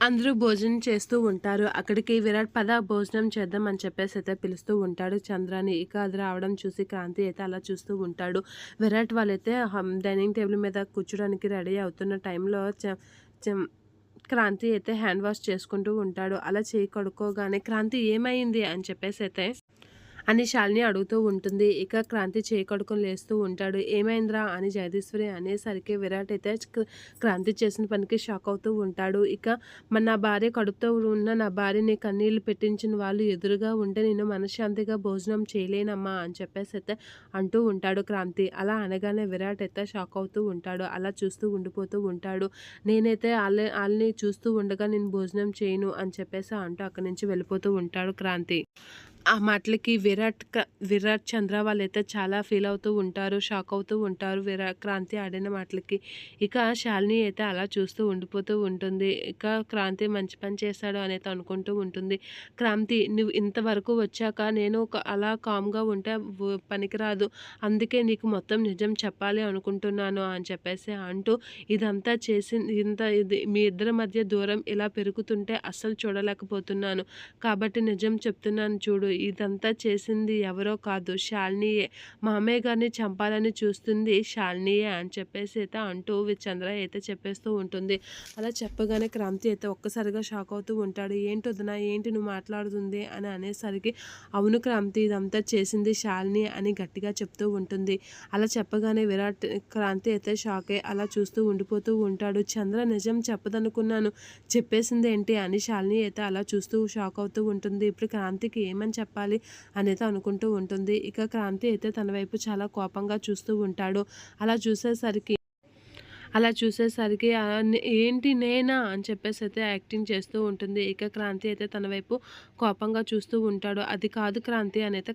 అందరూ భోజనం చేస్తూ ఉంటారు. అక్కడికి విరాట్ పద భోజనం చేద్దాం అని చెప్పేసి అయితే పిలుస్తూ ఉంటాడు. చంద్రాని ఇక అది రావడం చూసి క్రాంతి అయితే అలా చూస్తూ ఉంటాడు. విరాట్ వాళ్ళైతే హమ్, డైనింగ్ టేబుల్ మీద కూర్చోడానికి రెడీ అవుతున్న టైంలో క్రాంతి అయితే హ్యాండ్ వాష్ చేసుకుంటూ ఉంటాడు. అలా చేయి కడుక్కోగానే క్రాంతి ఏమైంది? అని చెప్పేసి అయితే అని శాలిని అడుగుతూ ఉంటుంది. ఇక క్రాంతి చేకడుకుని లేస్తూ ఉంటాడు. ఏమైందిరా? అని జగదీశ్వరి అనేసరికి విరాట్ అయితే క్రాంతి చేసిన పనికి షాక్ అవుతూ ఉంటాడు. ఇక మన నా భార్య కడుపుతో ఉన్న నా భార్యని కన్నీళ్ళు పెట్టించిన వాళ్ళు ఎదురుగా ఉంటే నేను మనశ్శాంతిగా భోజనం చేయలేనమ్మా అని చెప్పేసి అయితే అంటూ ఉంటాడు క్రాంతి. అలా అనగానే విరాట్ అయితే షాక్ అవుతూ ఉంటాడు. అలా చూస్తూ ఉండిపోతూ ఉంటాడు. నేనైతే వాళ్ళ వాళ్ళని చూస్తూ ఉండగా నేను భోజనం చేయను అని చెప్పేసి అంటూ అక్కడి నుంచి వెళ్ళిపోతూ ఉంటాడు క్రాంతి. ఆ మాటలకి విరాట్ క- విరాట్ చంద్ర వాళ్ళైతే చాలా ఫీల్ అవుతూ ఉంటారు షాక్ అవుతూ ఉంటారు. విరాట్ క్రాంతి ఆడిన మాటలకి ఇక శాలిని అయితే అలా చూస్తూ ఉండిపోతూ ఉంటుంది. ఇక క్రాంతి మంచి పని చేశాడు అనేది అనుకుంటూ ఉంటుంది. క్రాంతి నువ్వు ఇంతవరకు వచ్చాక నేను ఒక అలా కామ్గా ఉంటే పనికిరాదు. అందుకే నీకు మొత్తం నిజం చెప్పాలి అనుకుంటున్నాను అని చెప్పేసి అంటూ ఇదంతా చేసి ఇంత ఇది మీ ఇద్దరి మధ్య దూరం ఇలా పెరుగుతుంటే అస్సలు చూడలేకపోతున్నాను. కాబట్టి నిజం చెప్తున్నాను చూడు ఇదంతా చేసింది ఎవరో కాదు. శాలినియే. మామయ్య గారిని చంపాలని చూస్తుంది. శాలినియే అని చెప్పేసి అయితే అంటూ చంద్ర అయితే చెప్పేస్తూ ఉంటుంది. అలా చెప్పగానే క్రాంతి అయితే ఒక్కసారిగా షాక్ అవుతూ ఉంటాడు. ఏంటి వదిన ఏంటి నువ్వు మాట్లాడుతుంది? అని అనేసరికి అవును క్రాంతి ఇదంతా చేసింది శాలిని అని గట్టిగా చెప్తూ ఉంటుంది. అలా చెప్పగానే విరాట్ క్రాంతి అయితే షాక్ అయ్యి అలా చూస్తూ ఉండిపోతూ ఉంటాడు. చంద్ర నిజం చెప్పదనుకున్నాను. చెప్పేసింది ఏంటి? అని శాలిని అయితే అలా చూస్తూ షాక్ అవుతూ ఉంటుంది. ఇప్పుడు క్రాంతికి ఏమని చెప్పాలి అనేది అనుకుంటూ ఉంటుంది. ఇక క్రాంతి అయితే తన వైపు చాలా కోపంగా చూస్తూ ఉంటాడు. అలా చూసేసరికి అలా చూసేసరికి ఏంటి నేనా? అని చెప్పేసి అయితే యాక్టింగ్ చేస్తూ ఉంటుంది. ఇక క్రాంతి అయితే తన వైపు కోపంగా చూస్తూ ఉంటాడు. అది కాదు క్రాంతి అని అయితే